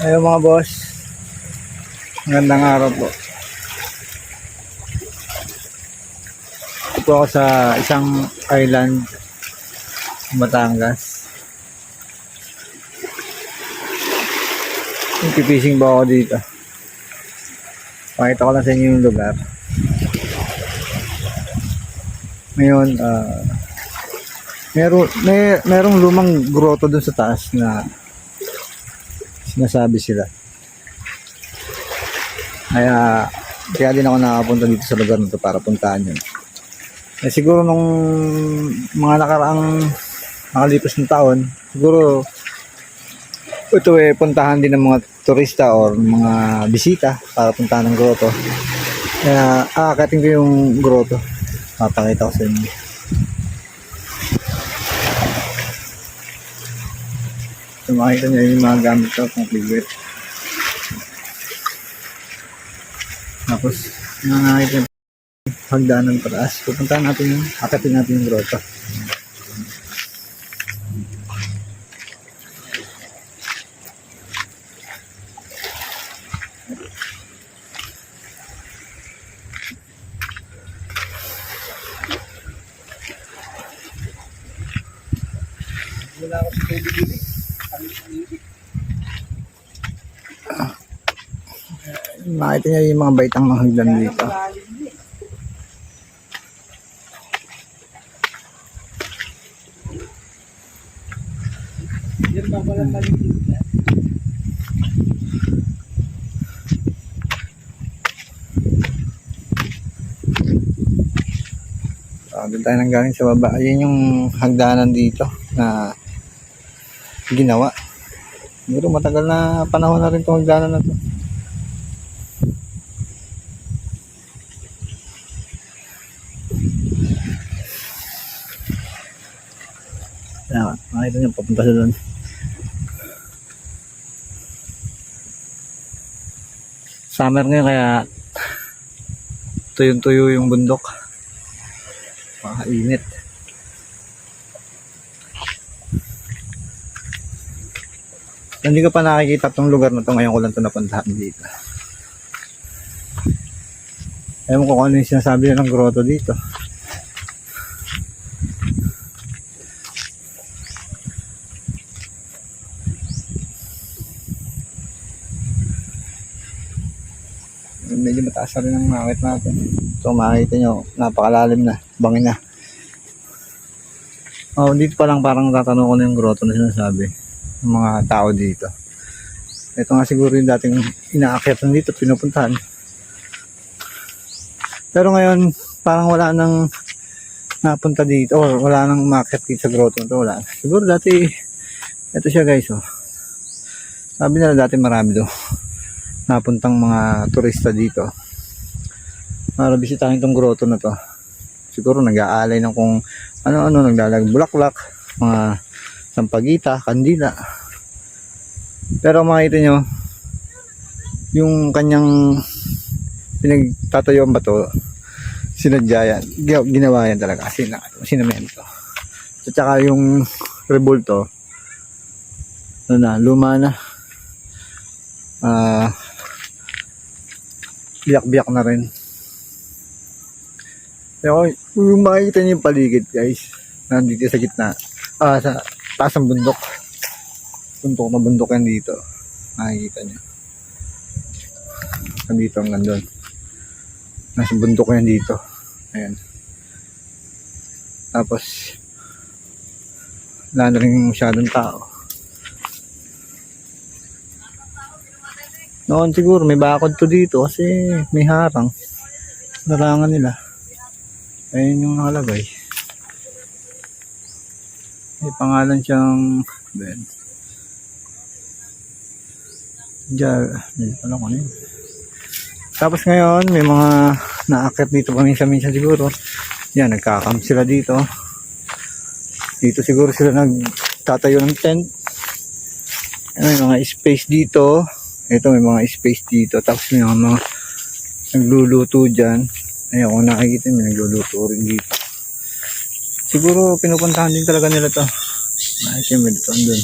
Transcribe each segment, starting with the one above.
Ayun mga boss. Magandang araw po. Ito ako sa isang island Batangas. Pipising ba ako dito? Pakita ko lang sa inyo yung lugar. Ngayon, ah meron, may, merong lumang grotto dun sa taas na sinasabi sila. Kaya, kaya din ako nakapunta dito sa lugar nito para puntahan yun. Eh, siguro nung mga nakaraang nakalipas ng taon, siguro ito eh puntahan din ng mga turista or mga bisita para puntahan ng grotto. Kaya aakatin ko yung grotto. Papakita ko sa inyo. So makita niyo yung mga gamit ko pang figure. Tapos, yung nakikita yung hagdanan pataas. Pupuntahan natin yung, akatin natin yung grotto. Wala ako sa tubig Makita niyo yung mga baitang mga hagdan dito. So, doon tayo nang galing sa baba. Ayun yung hagdanan dito na ginawa. Siguro matagal na panahon na rin itong hagdanan na to. Ayan, makita niyo papunta sa doon. Summer ngayon kaya tuyong-tuyo yung bundok. Makainit. Hindi ko pa nakikita tong lugar na to ngayon ko lang to napuntahan dito. Ewan ko kung ano yung sinasabi ng grotto dito. Medyo mataas na rin ang makit natin. So makikita nyo, napakalalim na, bangin na. Oh, dito pa lang parang tatanong ko na yung grotto na sinasabi ng mga tao dito. Ito nga siguro yung dating inaakyatan dito, pinupuntahan. Pero ngayon, parang wala nang napunta dito or wala nang umakyat dito sa grotto to. Wala. Siguro dati, ito siya guys, oh. Sabi nila dati marami do napuntang mga turista dito. Para bisitahin itong grotto na to. Siguro nag-aalay ng kung ano-ano naglalag bulaklak mga sampagita, kandila. Pero makita nyo yung kanyang pinagtatayuan ba to sinadya yan. Gina- ginawa yan talaga sina, sinamento. At saka yung rebulto ano na, luma na. Ah biyak-biyak na rin. Pero kung makikita niyo yung paligid guys, nandito sa gitna, ah, sa taas ng bundok. Bundok na bundok yan dito. Makikita niyo. Nandito hanggang doon. Nasa bundok yan dito. Ayan. Tapos, wala na rin masyadong tao. Noon siguro may bakod to dito kasi may harang. Larangan nila. Ayun yung nakalagay. May pangalan siyang Ben. Diyan, hindi ko alam ano. Tapos ngayon, may mga naakit dito paminsan-minsan siguro. Yan, nagkakamp sila dito. Dito siguro sila nagtatayo ng tent. Ano, mga space dito. Ito may mga space dito. Tapos may mga, nagluluto dyan. Ayan, kung nakikita may nagluluto rin dito. Siguro pinupuntahan din talaga nila to. Nakikita may dito andun.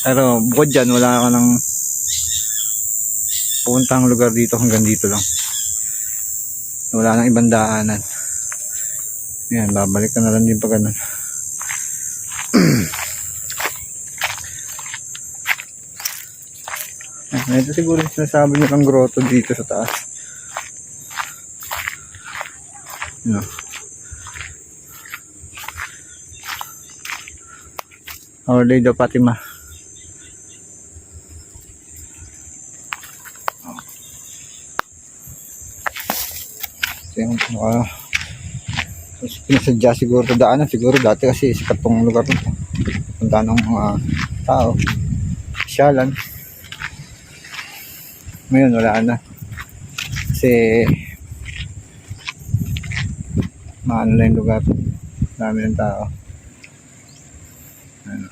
Pero bukod dyan, wala ka ng pupuntang lugar dito hanggang dito lang. Wala nang ibang daanan. Yan, babalik ka na lang din pag ganun. Ito siguro yung sinasabi nilang grotto dito sa taas. Ano? Our Lady of Fatima. Ito yung mga mas pinasadya siguro daanan. Siguro dati kasi sikat tong lugar. Punta ng mga tao. Syalan. Ngayon wala na. Kasi maano na yung lugar. Dami ng tao. Ano.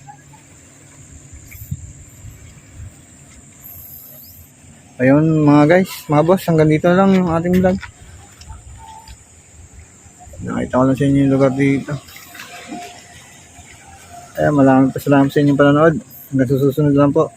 Ayun mga guys, mga boss, hanggang dito lang yung ating vlog. Nakita ko lang sa inyo yung lugar dito. Kaya maraming pasalamat sa inyong panonood. Hanggang susunod lang po.